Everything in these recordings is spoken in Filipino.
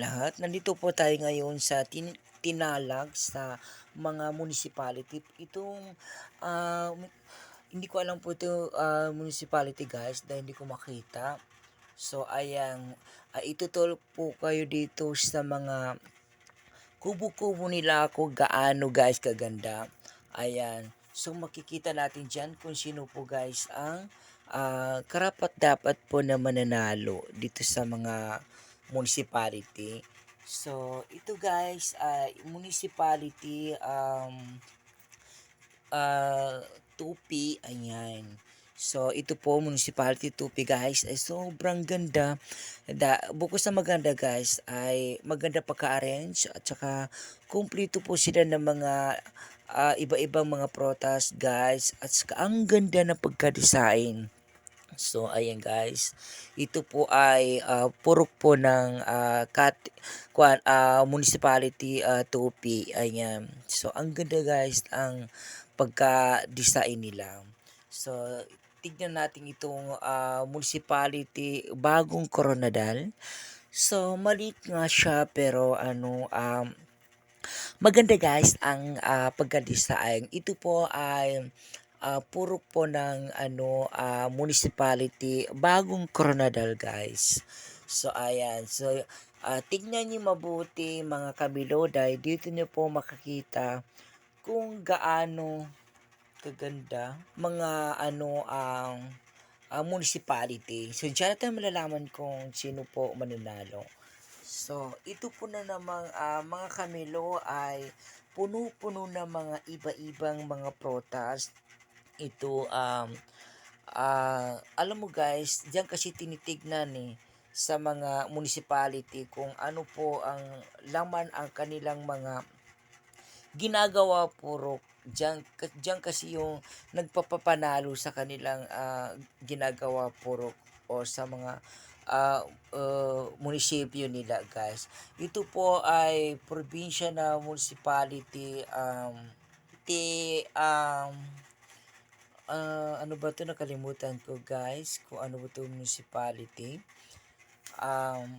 lahat. Nandito po tayo ngayon sa tin- Tinalag sa mga municipality. Itong ah, hindi ko alam po ito ah, municipality guys dahil hindi ko makita. So ayan, uh, itutol po kayo dito sa mga kubo-kubo nila ako gaano guys kaganda. Ayan. So makikita natin dyan kung sino po guys ang ah, karapat dapat po na mananalo dito sa mga municipality. So ito guys ay municipality um ah Tupi, ayan. So, ito po, Municipality Tupi, guys, ay sobrang ganda. Da, bukod sa maganda, guys, ay maganda pagka-arrange at saka kumplito po sila ng mga ah, iba-ibang mga protas, guys, at saka ang ganda ng pagka-design. So, ayan guys. Ito po ay ah, purok po ng ah, kat, ah, municipality uh, Tupi. Ayan. So, ang ganda guys ang pagka-design nila. So, tignan natin itong ah, municipality bagong Coronadal. So, maliit nga siya pero ano um, maganda guys ang ah, pagka-design. Ito po ay ah, puro po ng ano ah, municipality bagong Coronadal guys. So ayan. So ah, tignan niyo mabuti mga kabilo dahil dito niyo po makakita kung gaano kaganda mga ano ang ah, municipality. So diyan natin malalaman kung sino po mananalo. So, ito po na namang ah, mga kamilo ay puno-puno na mga iba-ibang mga protas. Ito, um, ah, alam mo guys, diyan kasi tinitignan eh sa mga municipality kung ano po ang laman ang kanilang mga ginagawa puro diyan, diyan kasi yung nagpapapanalo sa kanilang ah, ginagawa puro o sa mga ah, uh, munisipyo nila guys. Ito po ay probinsya na municipality um ti um ah, ano ba to nakalimutan ko guys kung ano ba to municipality. Um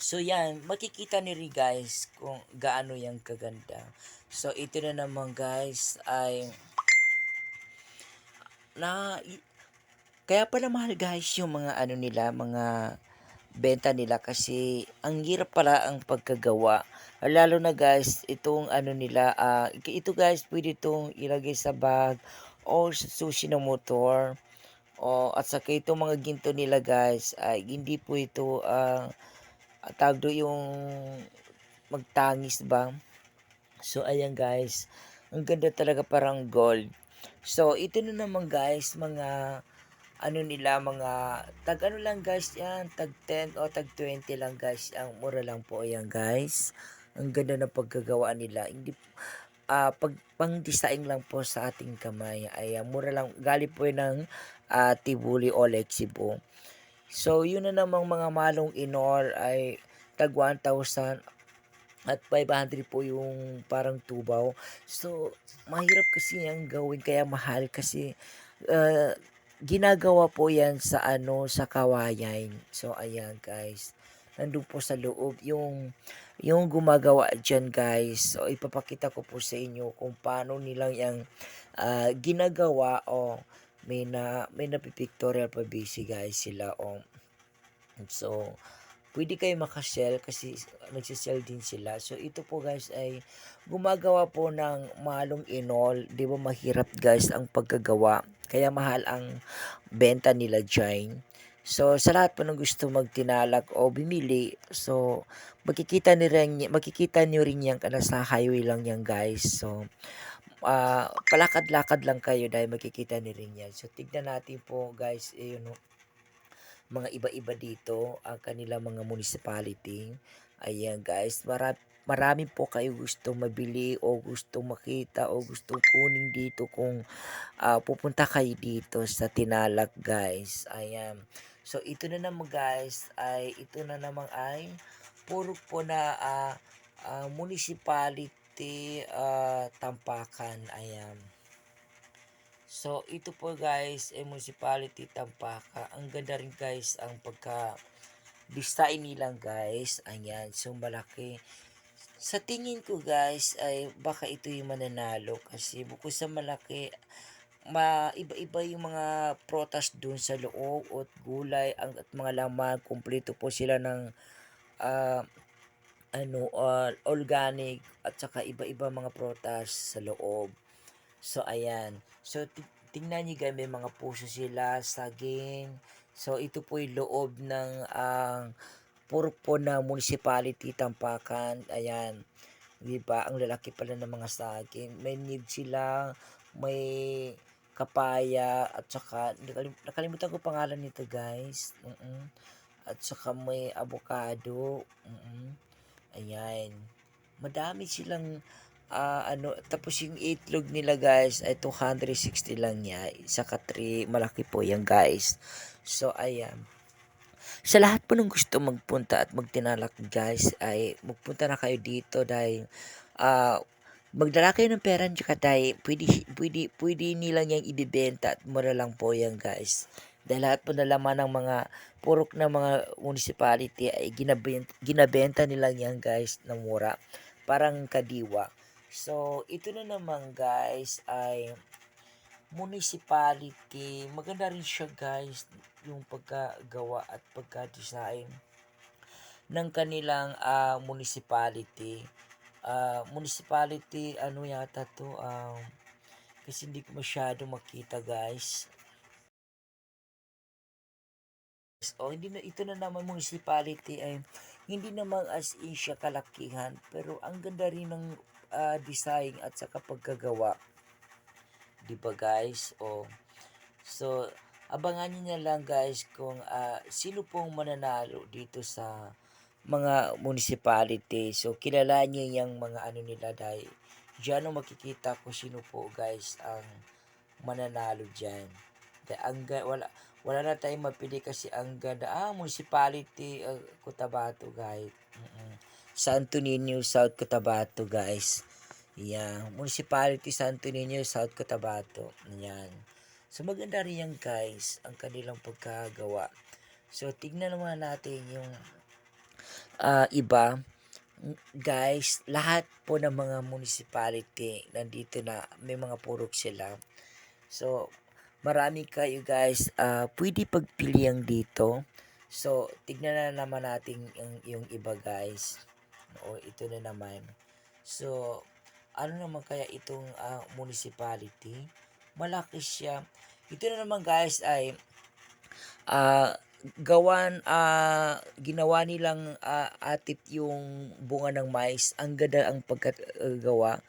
so yan, makikita ni rin guys kung gaano yang kaganda. So ito na naman guys ay na kaya pala mahal guys yung mga ano nila, mga benta nila kasi ang hirap pala ang pagkagawa. Lalo na guys, itong ano nila, ah, ito guys, pwede itong ilagay sa bag o sushi ng motor. O, at saka itong mga ginto nila guys, ay hindi po ito, ah, tawag do yung magtangis ba? So, ayan guys, ang ganda talaga parang gold. So, ito na naman guys, mga ano nila mga tag ano lang guys yan tag 10 o tag 20 lang guys ang mura lang po yan guys ang ganda ng pagkagawa nila hindi ah pag pang design lang po sa ating kamay ay ah, mura lang gali po ng ah, Tibuli o Lexibo so yun na namang mga malong inor ay tag 1,000 at 500 po yung parang tubaw so mahirap kasi yung gawin kaya mahal kasi ah, ginagawa po yan sa ano sa kawayan. So ayan guys. Nandun po sa loob yung yung gumagawa diyan guys. So ipapakita ko po sa inyo kung paano nilang yung ah, ginagawa o may na may na pictorial pa busy guys sila o so pwede kayo makasell kasi nagsisell din sila. So ito po guys ay gumagawa po ng malong inol. Di ba mahirap guys ang pagkagawa. Kaya mahal ang benta nila dyan. So, sa lahat po ng gusto magtinalag o bumili, so, makikita ni rin, makikita niyo rin yan kana sa highway lang yan guys. So, ah palakad-lakad lang kayo dahil makikita ni rin yan. So, tignan natin po guys, eh, yun, mga iba-iba dito, ang kanila mga municipality. Ayan guys, marami, marami po kayo gusto mabili o gusto makita o gusto kunin dito kung ah, pupunta kayo dito sa Tinalak guys. Ayan. So ito na naman guys ay ito na naman ay puro po na ah, ah, municipality ah, Tampakan. Ayan. So ito po guys ay municipality Tampaka. Ang ganda rin guys ang pagka design nilang guys. Ayan, so malaki. Sa tingin ko guys ay baka ito yung mananalo kasi bukod sa malaki ma iba-iba yung mga protas dun sa loob at gulay ang at mga laman kumpleto po sila ng ah, ano ah, organic at saka iba-iba mga protas sa loob. So ayan. So ti- tingnan niyo guys may mga puso sila, saging. So ito po yung loob ng ang purpo na municipality Tampakan. Ayan. 'Di ba? Ang lalaki pala ng mga saging. May niyog sila, may kapaya at saka nakalim- nakalimutan ko pangalan nito guys. mm At saka may avocado. mm Ayan. Madami silang ah, ano tapos yung itlog nila guys ay 260 lang niya. Isa ka 3 malaki po yan guys. So ayan. Sa lahat po ng gusto magpunta at magtinalak guys ay magpunta na kayo dito dahil ah magdala kayo ng pera tsaka dahil pwede, pwede, pwede nilang yung ibibenta at mura lang po yan guys. Dahil lahat po na laman ng mga purok na mga municipality ay ginabenta, ginabenta nila yan guys na mura. Parang kadiwa. So, ito na naman guys ay municipality. Maganda rin siya guys yung pagkagawa at pagka-design ng kanilang ah, municipality. Ah, municipality, ano yata to? Um, kasi hindi ko masyado makita guys. O hindi na ito na naman municipality ay hindi naman as in siya kalakihan pero ang ganda rin ng ah, design at saka pagkagawa. 'Di ba guys? O so abangan niyo na lang guys kung ah, sino pong mananalo dito sa mga municipality. So kilala niyo yung mga ano nila dahil diyan ang makikita ko sino po guys ang mananalo diyan. Dahil ang wala wala na tayong mapili kasi ang ganda ah municipality uh, Cotabato guys. mm Santo Niño, South Cotabato guys. Yan, Municipality Santo Niño, South Cotabato. Yan. So maganda rin yan guys, ang kanilang pagkagawa. So tignan naman natin yung ah, iba. Guys, lahat po ng mga municipality nandito na may mga purok sila. So marami kayo guys, ah, pwede pagpiliang dito. So tignan na naman natin yung, yung iba guys. O ito na naman. So ano naman kaya itong ah, municipality? Malaki siya. Ito na naman guys ay ah gawan ah ginawa nilang ah, atip yung bunga ng mais. Ang ganda ang pagkagawa.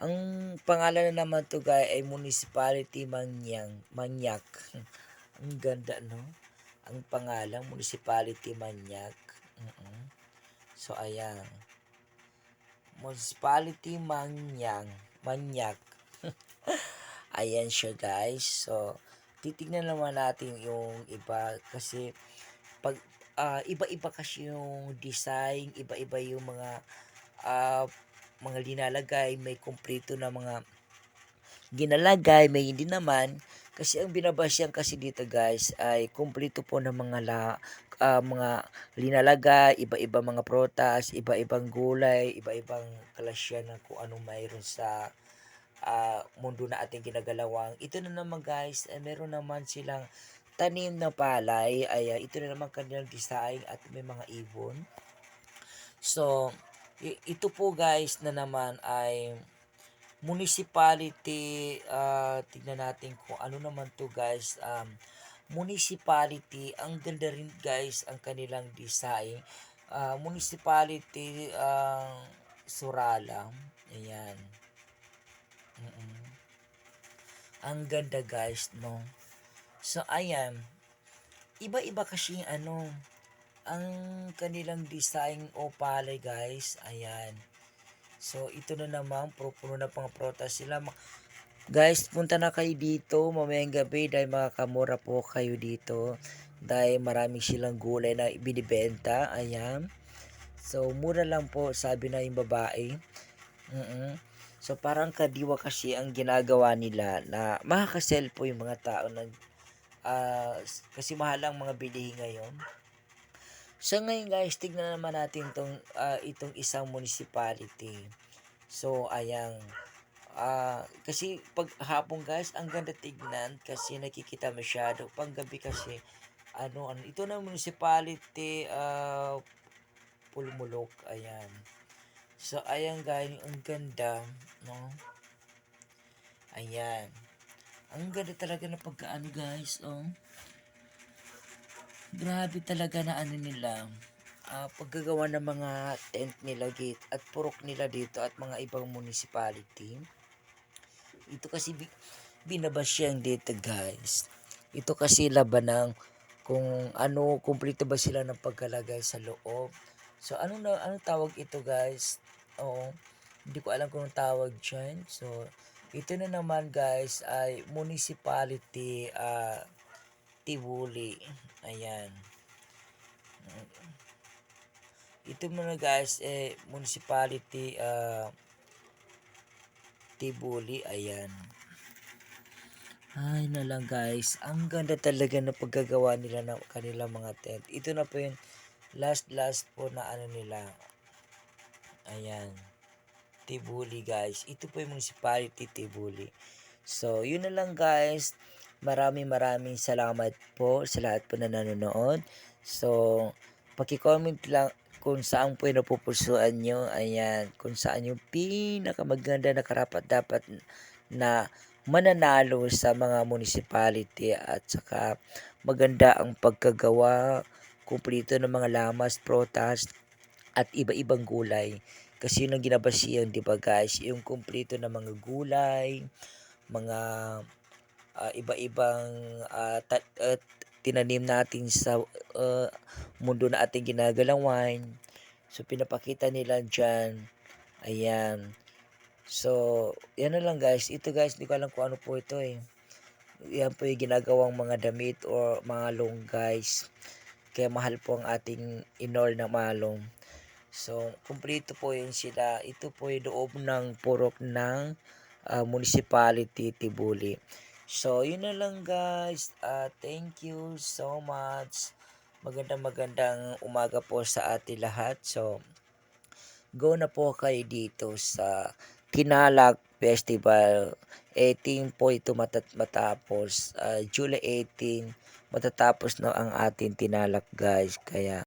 Ang pangalan na naman to guys ay Municipality Manyang, Manyak. ang ganda no? Ang pangalan Municipality Manyak. mm So ayan. Municipality Manyang, Manyak. ayan siya guys. So titignan naman natin yung iba kasi pag ah, iba-iba kasi yung design, iba-iba yung mga ah, mga linalagay, may kumpleto na mga ginalagay, may hindi naman. Kasi ang binabasyan kasi dito guys ay kumpleto po ng mga la, ah, mga linalagay, iba-iba mga protas, iba-ibang gulay, iba-ibang kalasyan ng kung anong mayroon sa ah, mundo na ating ginagalawang. Ito na naman guys, eh, meron naman silang tanim na palay. Ay, ah, ito na naman kanilang design at may mga ibon. So, ito po guys na naman ay municipality. ah, tignan natin kung ano naman to guys. Um, municipality. Ang ganda rin guys ang kanilang design. Ah, municipality ang Surala. Ayan. Mm-mm. Ang ganda guys, no? So, ayan. Iba-iba kasi ano, ang kanilang design o palay guys. Ayan. So, ito na naman, puno na pang protas sila. Guys, punta na kayo dito mamayang gabi dahil makakamura po kayo dito. Dahil marami silang gulay na binibenta. Ayan. So, mura lang po, sabi na yung babae. mm So, parang kadiwa kasi ang ginagawa nila na makakasell po yung mga tao nag ah, kasi mahal ang mga bilihin ngayon. So ngayon guys, tignan naman natin tong ah, itong isang municipality. So ayan. Ah, kasi pag hapon guys, ang ganda tignan kasi nakikita masyado. Pag gabi kasi ano, ano ito na municipality ah Pulmulok, ayan. So ayan guys, ang ganda, no? Ayan. Ang ganda talaga ng pagkaano guys, oh. Grabe talaga na ano nila. ah paggagawa ng mga tent nila gate at purok nila dito at mga ibang municipality. Ito kasi bi- binabasyang dito guys. Ito kasi laban ng kung ano, kumplito ba sila ng pagkalagay sa loob. So ano na ano tawag ito guys? Oo. Hindi ko alam kung anong tawag dyan. So ito na naman guys ay municipality ah Tibuli. Ayan. Ito muna guys eh municipality ah Tibuli. Ayan. Ay na lang guys, ang ganda talaga ng paggagawa nila ng kanilang mga tent. Ito na po yung last last po na ano nila. Ayan. Tibuli guys. Ito po yung municipality Tibuli. So, yun na lang guys. Maraming maraming salamat po sa lahat po na nanonood. So, paki-comment lang kung saan po yung napupusuan nyo. Ayan. Kung saan yung pinakamaganda na karapat dapat na mananalo sa mga municipality at saka maganda ang pagkagawa kumplito ng mga lamas, protas at iba-ibang gulay. Kasi yun ang ginabasihan, di ba guys? Yung kumplito ng mga gulay, mga ah, iba-ibang ah, ta- ah, tinanim natin sa ah, mundo na ating ginagalawan. So, pinapakita nila dyan. Ayan. So, yan na lang guys. Ito guys, hindi ko alam kung ano po ito eh. Yan po yung ginagawang mga damit or mga long guys. Kaya mahal po ang ating inor na malong. So, kumplito po yun sila. Ito po yung loob ng purok ng ah, municipality Tibuli. So, yun na lang guys. Ah, thank you so much. Magandang magandang umaga po sa ating lahat. So, go na po kayo dito sa Kinalak Festival. 18 po ito matat- matapos. Ah, July 18 matatapos na ang ating tinalak guys. Kaya